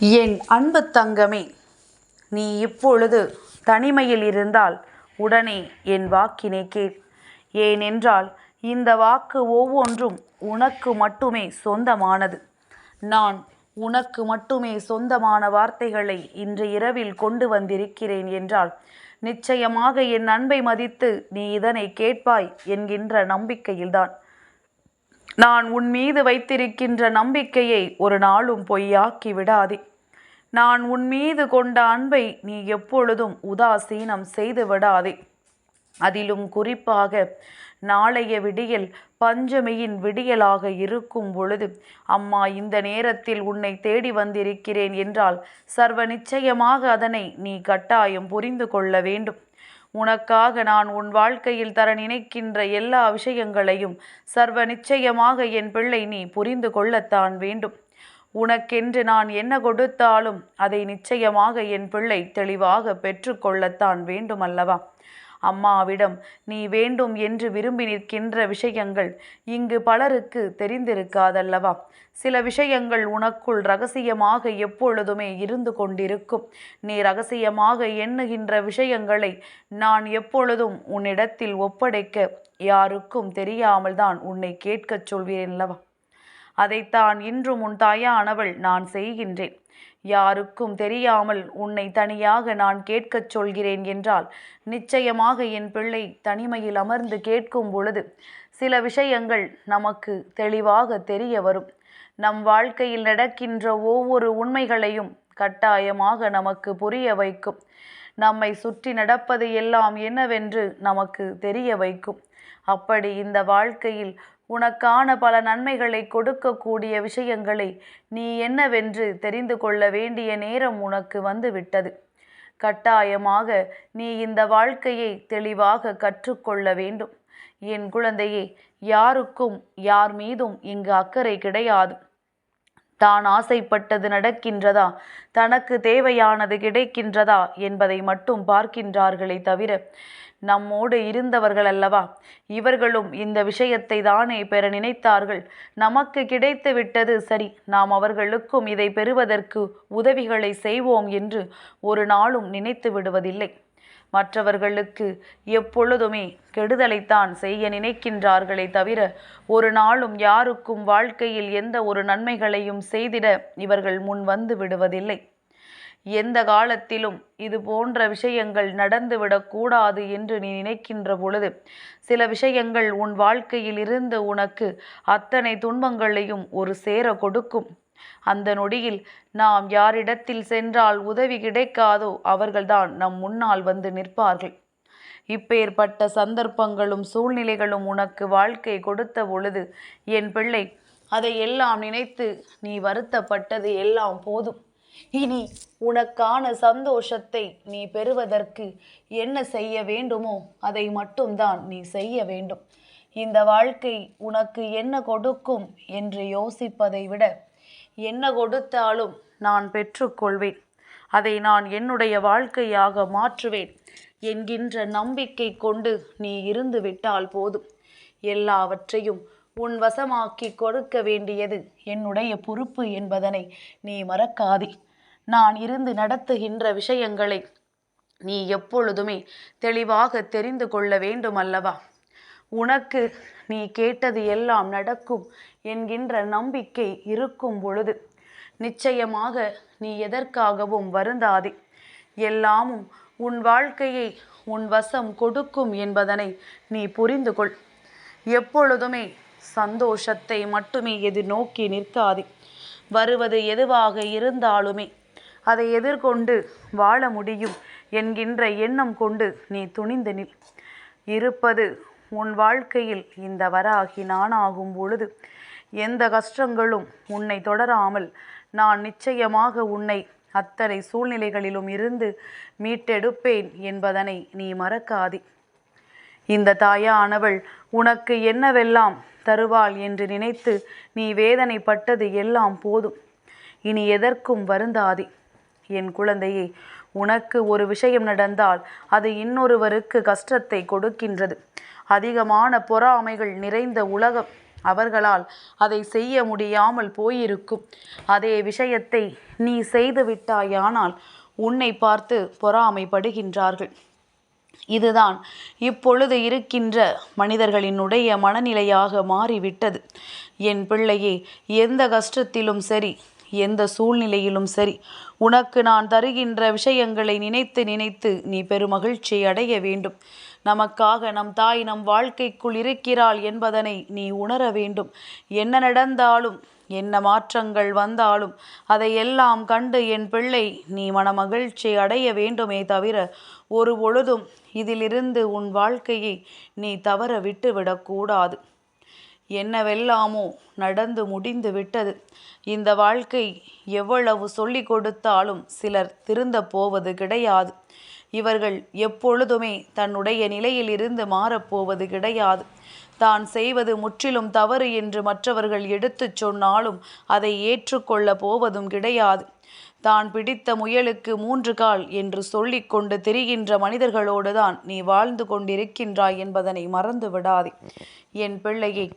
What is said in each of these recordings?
என் அன்பு தங்கமே நீ இப்பொழுது தனிமையில் இருந்தால் உடனே என் வாக்கினை கேள். ஏனென்றால் இந்த வாக்கு ஒவ்வொன்றும் உனக்கு மட்டுமே சொந்தமானது. நான் உனக்கு மட்டுமே சொந்தமான வார்த்தைகளை இன்று இரவில் கொண்டு வந்திருக்கிறேன் என்றால் நிச்சயமாக என் அன்பை மதித்து நீ இதனை கேட்பாய் என்கின்ற நம்பிக்கையில்தான். நான் உன் மீது வைத்திருக்கின்ற நம்பிக்கையை ஒரு நாளும் பொய்யாக்கி விடாதே. நான் உன் மீது கொண்ட அன்பை நீ எப்பொழுதும் உதாசீனம் செய்து விடாதே. அதிலும் குறிப்பாக நாளைய விடியல் பஞ்சமியின் விடியலாக இருக்கும் பொழுது அம்மா இந்த நேரத்தில் உன்னை தேடி வந்திருக்கிறேன் என்றால் சர்வ நிச்சயமாக அதனை நீ கட்டாயம் புரிந்து கொள்ள வேண்டும். உனக்காக நான் உன் வாழ்க்கையில் தர நினைக்கின்ற எல்லா விஷயங்களையும் சர்வ நிச்சயமாக என் பிள்ளை நீ புரிந்து கொள்ளத்தான் வேண்டும். உனக்கென்று நான் என்ன கொடுத்தாலும் அதை நிச்சயமாக என் பிள்ளை தெளிவாக பெற்றுக்கொள்ளத்தான் வேண்டுமல்லவா? அம்மாவிடம் நீ வேண்டும் என்று விரும்பி நிற்கின்ற விஷயங்கள் இங்கு பலருக்கு தெரிந்திருக்காதல்லவா? சில விஷயங்கள் உனக்குள் ரகசியமாக எப்பொழுதுமே இருந்து கொண்டிருக்கும். நீ ரகசியமாக எண்ணுகின்ற விஷயங்களை நான் எப்பொழுதும் உன்னிடத்தில் ஒப்படைக்க யாருக்கும் தெரியாமல் தான் உன்னை கேட்கச் சொல்கிறேன் அல்லவா அதைத்தான் இன்றும் உன் தாயானவள் நான் செய்கின்றேன். யாருக்கும் தெரியாமல் உன்னை தனியாக நான் கேட்கச் சொல்கிறேன் என்றால் நிச்சயமாக என் பிள்ளை தனிமையில் அமர்ந்து கேட்கும் பொழுது சில விஷயங்கள் நமக்கு தெளிவாக தெரிய வரும். நம் வாழ்க்கையில் நடக்கின்ற ஒவ்வொரு உண்மைகளையும் கட்டாயமாக நமக்கு புரிய வைக்கும். நம்மை சுற்றி நடப்பது எல்லாம் என்னவென்று நமக்கு தெரிய வைக்கும். அப்படி இந்த வாழ்க்கையில் உனக்கான பல நன்மைகளை கொடுக்கக்கூடிய விஷயங்களை நீ என்னவென்று தெரிந்து கொள்ள வேண்டிய நேரம் உனக்கு வந்து விட்டது கட்டாயமாக நீ இந்த வாழ்க்கையை தெளிவாக கற்றுக்கொள்ள வேண்டும். என் குழந்தையே யாருக்கும் யார் மீதும் இங்கு அக்கறை கிடையாது. தான் ஆசைப்பட்டது நடக்கின்றதா? தனக்கு தேவையானது கிடைக்கின்றதா? என்பதை மட்டும் பார்க்கின்றார்களே தவிர நம்மோடு இருந்தவர்கள் அல்லவா இவர்களும் இந்த விஷயத்தை தானே பெற நினைத்தார்கள். நமக்கு கிடைத்து விட்டது சரி நாம் அவர்களுக்கும் இதை பெறுவதற்கு உதவிகளை செய்வோம் என்று ஒரு நாளும் நினைத்து விடுவதில்லை. மற்றவர்களுக்கு எப்பொழுதுமே கெடுதலைத்தான் செய்ய நினைக்கின்றார்களே தவிர ஒரு நாளும் யாருக்கும் வாழ்க்கையில் எந்த ஒரு நன்மைகளையும் செய்திட இவர்கள் முன் வந்து விடுவதில்லை. எந்த காலத்திலும் இது போன்ற விஷயங்கள் நடந்துவிடக்கூடாது என்று நீ நினைக்கின்ற பொழுது சில விஷயங்கள் உன் வாழ்க்கையில் இருந்து உனக்கு அத்தனை துன்பங்களையும் ஒரு சேர கொடுக்கும். அந்த நொடியில் நாம் யாரிடத்தில் சென்றால் உதவி கிடைக்காதோ அவர்கள்தான் நம் முன்னால் வந்து நிற்பார்கள். இப்பேற்பட்ட சந்தர்ப்பங்களும் சூழ்நிலைகளும் உனக்கு வாழ்க்கை கொடுத்த பொழுது என் பிள்ளை அதை எல்லாம் நினைத்து நீ வருத்தப்பட்டது எல்லாம் போதும். இனி உனக்கான சந்தோஷத்தை நீ பெறுவதற்கு என்ன செய்ய வேண்டுமோ அதை மட்டும்தான் நீ செய்ய வேண்டும். இந்த வாழ்க்கை உனக்கு என்ன கொடுக்கும் என்று யோசிப்பதை விட என்ன கொடுத்தாலும் நான் பெற்றுக்கொள்வேன். அதை நான் என்னுடைய வாழ்க்கையாக மாற்றுவேன் என்கின்ற நம்பிக்கை கொண்டு நீ இருந்து விட்டால் போதும். எல்லாவற்றையும் உன் வசமாக்கி கொடுக்க வேண்டியது என்னுடைய பொறுப்பு என்பதனை நீ மறக்காதே. நான் இருந்து நடத்துகின்ற விஷயங்களை நீ எப்பொழுதுமே தெளிவாக தெரிந்து கொள்ள வேண்டும் அல்லவா உனக்கு நீ கேட்டது எல்லாம் நடக்கும் என்கின்ற நம்பிக்கை இருக்கும் பொழுது நிச்சயமாக நீ எதற்காகவும் வருந்தாதே. எல்லாமும் உன் வாழ்க்கையை உன் வசம் கொடுக்கும் என்பதனை நீ புரிந்து கொள். எப்பொழுதுமே சந்தோஷத்தை மட்டுமே எதிர்நோக்கி நிற்காதே. வருவது எதுவாக இருந்தாலுமே அதை எதிர்கொண்டு வாழ முடியும் என்கின்ற எண்ணம் கொண்டு நீ துணிந்து நில். இருப்பது உன் வாழ்க்கையில் இந்த வராகி நானாகும் பொழுது எந்த கஷ்டங்களும் உன்னை தொடராமல் நான் நிச்சயமாக உன்னை அத்தனை சூழ்நிலைகளிலும் இருந்து மீட்டெடுப்பேன் என்பதனை நீ மறக்காதே. இந்த தாயானவள் உனக்கு என்னவெல்லாம் தருவாள் என்று நினைத்து நீ வேதனைப்பட்டது எல்லாம் போதும். இனி எதற்கும் வருந்தாதே. என் குழந்தையே உனக்கு ஒரு விஷயம் நடந்தால் அது இன்னொருவருக்கு கஷ்டத்தை கொடுக்கின்றது. அதிகமான பொறாமைகள் நிறைந்த உலகம் அவர்களால் அதை செய்ய முடியாமல் போயிருக்கும். அதே விஷயத்தை நீ செய்து விட்டாயானால் உன்னை பார்த்து பொறாமைப்படுகின்றார்கள். இதுதான் இப்பொழுது இருக்கின்ற மனிதர்களினுடைய மனநிலையாக மாறிவிட்டது. என் பிள்ளையே எந்த கஷ்டத்திலும் சரி எந்த சூழ்நிலையிலும் சரி. உனக்கு நான் தருகின்ற விஷயங்களை நினைத்து நினைத்து நீ பெருமகிழ்ச்சி அடைய வேண்டும். நமக்காக நம் தாய் நம் வாழ்க்கைக்குள் இருக்கிறாள் என்பதனை நீ உணர வேண்டும். என்ன நடந்தாலும் என்ன மாற்றங்கள் வந்தாலும் அதையெல்லாம் கண்டு என் பிள்ளை நீ மனமகிழ்ச்சி அடைய வேண்டுமே தவிர ஒரு பொழுதும் இதிலிருந்து உன் வாழ்க்கையை நீ தவற விட்டுவிடக்கூடாது என்னவெல்லாமோ நடந்து முடிந்து விட்டது. இந்த வாழ்க்கை எவ்வளவு சொல்லிக் கொடுத்தாலும் சிலர் திருந்த போவது கிடையாது. இவர்கள் எப்பொழுதுமே தன்னுடைய நிலையிலிருந்து மாறப்போவது கிடையாது. தான் செய்வது முற்றிலும் தவறு என்று மற்றவர்கள் எடுத்துச் சொன்னாலும் அதை ஏற்றுக்கொள்ள போவதும் கிடையாது. தான் பிடித்த முயலுக்கு மூன்று கால் என்று சொல்லிக் கொண்டு திரிகின்ற மனிதர்களோடு தான் நீ வாழ்ந்து கொண்டிருக்கின்றாய் என்பதனை மறந்து விடாதே என் பிள்ளையை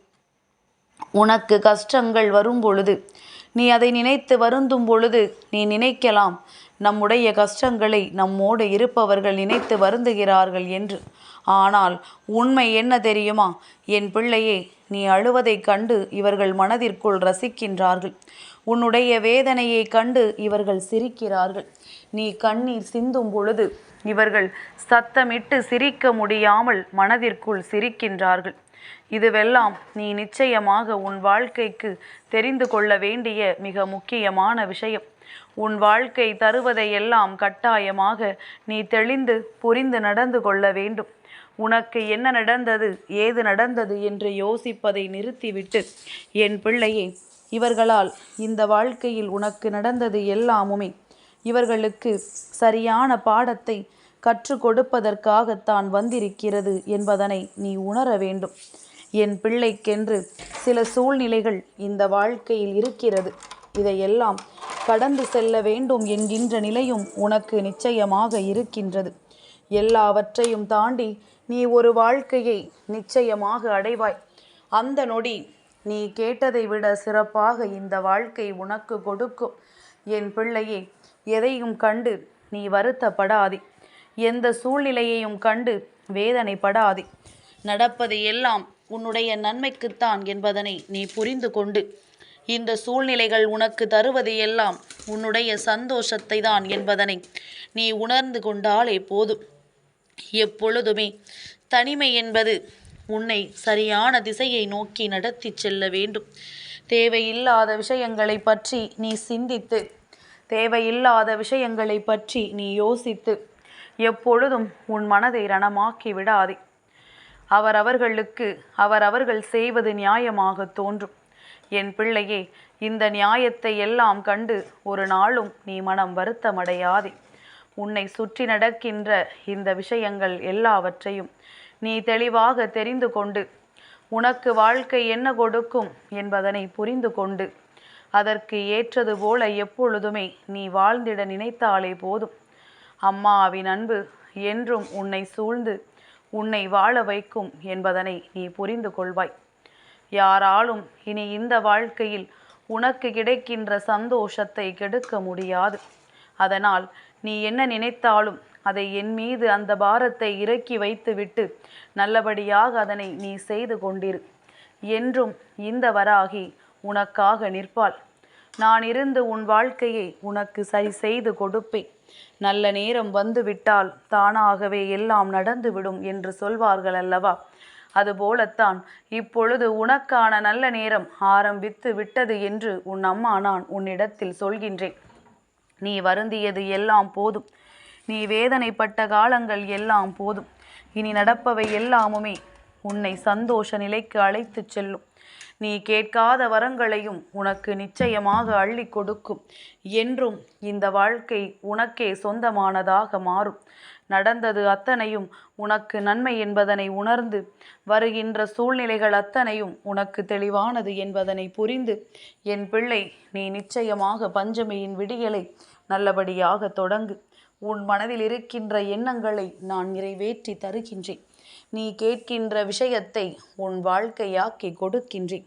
உனக்கு கஷ்டங்கள் வரும் பொழுது நீ அதை நினைத்து வருந்தும் பொழுது நீ நினைக்கலாம் நம்முடைய கஷ்டங்களை நம்மோடு இருப்பவர்கள் நினைத்து வருந்துகிறார்கள் என்று. ஆனால் உண்மை என்ன தெரியுமா? என் பிள்ளையே நீ அழுவதைக் கண்டு இவர்கள் மனதிற்குள் ரசிக்கின்றார்கள். உன்னுடைய வேதனையை கண்டு இவர்கள் சிரிக்கிறார்கள். நீ கண்ணீர் சிந்தும் பொழுது இவர்கள் சத்தமிட்டு சிரிக்க முடியாமல் மனதிற்குள் சிரிக்கின்றார்கள். இதுவெல்லாம் நீ நிச்சயமாக உன் வாழ்க்கைக்கு தெரிந்து கொள்ள வேண்டிய மிக முக்கியமான விஷயம். உன் வாழ்க்கை தருவதையெல்லாம் கட்டாயமாக நீ தெளிந்து புரிந்து நடந்து கொள்ள வேண்டும். உனக்கு என்ன நடந்தது ஏது நடந்தது என்று யோசிப்பதை நிறுத்திவிட்டு என் பிள்ளையே இவர்களால் இந்த வாழ்க்கையில் உனக்கு நடந்தது எல்லாமுமே. இவர்களுக்கு சரியான பாடத்தை கற்றுக் கொடுப்பதற்காகத்தான் வந்திருக்கிறது என்பதனை நீ உணர வேண்டும். என் பிள்ளைக்கென்று சில சூழ்நிலைகள் இந்த வாழ்க்கையில் இருக்கிறது. இதையெல்லாம் கடந்து செல்ல வேண்டும் என்கின்ற நிலையும் உனக்கு நிச்சயமாக இருக்கின்றது. எல்லாவற்றையும் தாண்டி நீ ஒரு வாழ்க்கையை நிச்சயமாக அடைவாய். அந்த நொடி நீ கேட்டதை விட சிறப்பாக இந்த வாழ்க்கை உனக்கு கொடுக்கும். என் பிள்ளையே எதையும் கண்டு நீ வருத்தப்படாதே. எந்த சூழ்நிலையையும் கண்டு வேதனைப்படாதே. நடப்பது எல்லாம் உன்னுடைய நன்மைக்குத்தான் என்பதனை நீ புரிந்து கொண்டு இந்த சூழ்நிலைகள் உனக்கு தருவது எல்லாம் உன்னுடைய சந்தோஷத்தை தான் என்பதனை நீ உணர்ந்து கொண்டாலே போதும். எப்பொழுதுமே தனிமை என்பது உன்னை சரியான திசையை நோக்கி நடத்தி செல்ல வேண்டும். தேவையில்லாத விஷயங்களை பற்றி நீ சிந்தித்து தேவையில்லாத விஷயங்களை பற்றி நீ யோசித்து எப்பொழுதும் உன் மனதை ரணமாக்கி விடாதே அவரவர்களுக்கு அவரவர்கள் செய்வது நியாயமாக தோன்றும். என் பிள்ளையே இந்த நியாயத்தை எல்லாம் கண்டு ஒரு நாளும் நீ மனம் வருத்தமடையாதே. உன்னை சுற்றி நடக்கின்ற இந்த விஷயங்கள் எல்லாவற்றையும் நீ தெளிவாக தெரிந்து கொண்டு உனக்கு வாழ்க்கை என்ன கொடுக்கும் என்பதனை புரிந்து கொண்டு அதற்கு ஏற்றது போல எப்பொழுதுமே நீ வாழ்ந்திட நினைத்தாலே போதும். அம்மாவின் அன்பு என்றும் உன்னை சூழ்ந்து உன்னை வாழ வைக்கும் என்பதனை நீ புரிந்து கொள்வாய். யாராலும் இனி இந்த வாழ்க்கையில் உனக்கு கிடைக்கின்ற சந்தோஷத்தை கெடுக்க முடியாது. அதனால் நீ என்ன நினைத்தாலும் அதை என் மீது அந்த பாரத்தை இறக்கி வைத்துவிட்டு நல்லபடியாக அதனை நீ செய்து கொண்டிரு. என்றும் இந்த வராகி உனக்காக நிற்பாள். நான் இருந்து உன் வாழ்க்கையை உனக்கு சரி செய்து கொடுப்பேன். நல்ல நேரம் வந்துவிட்டால் தானாகவே எல்லாம் நடந்துவிடும் என்று சொல்வார்கள் அல்லவா? அதுபோலத்தான் இப்பொழுது உனக்கான நல்ல நேரம் ஆரம்பித்து விட்டது என்று உன் அம்மா நான் உன்னிடத்தில் சொல்கின்றேன். நீ வருந்தியது எல்லாம் போதும். நீ வேதனைப்பட்ட காலங்கள் எல்லாம் போதும். இனி நடப்பவை எல்லாமுமே உன்னை சந்தோஷ நிலைக்கு அழைத்துச் செல்லும். நீ கேட்காத வரங்களையும் உனக்கு நிச்சயமாக அள்ளி கொடுக்கும். என்றும் இந்த வாழ்க்கை உனக்கே சொந்தமானதாக மாறும். நடந்தது அத்தனையும் உனக்கு நன்மை என்பதனை உணர்ந்து வருகின்ற சூழ்நிலைகள் அத்தனையும் உனக்கு தெளிவானது என்பதனை புரிந்து என் பிள்ளை நீ நிச்சயமாக பஞ்சமியின் விடியலை நல்லபடியாக தொடங்கு. உன் மனதில் இருக்கின்ற எண்ணங்களை நான் நிறைவேற்றி தருகின்றேன். நீ கேட்கின்ற விஷயத்தை உன் வாழ்க்கையாக்கி கொடுக்கின்றேன்.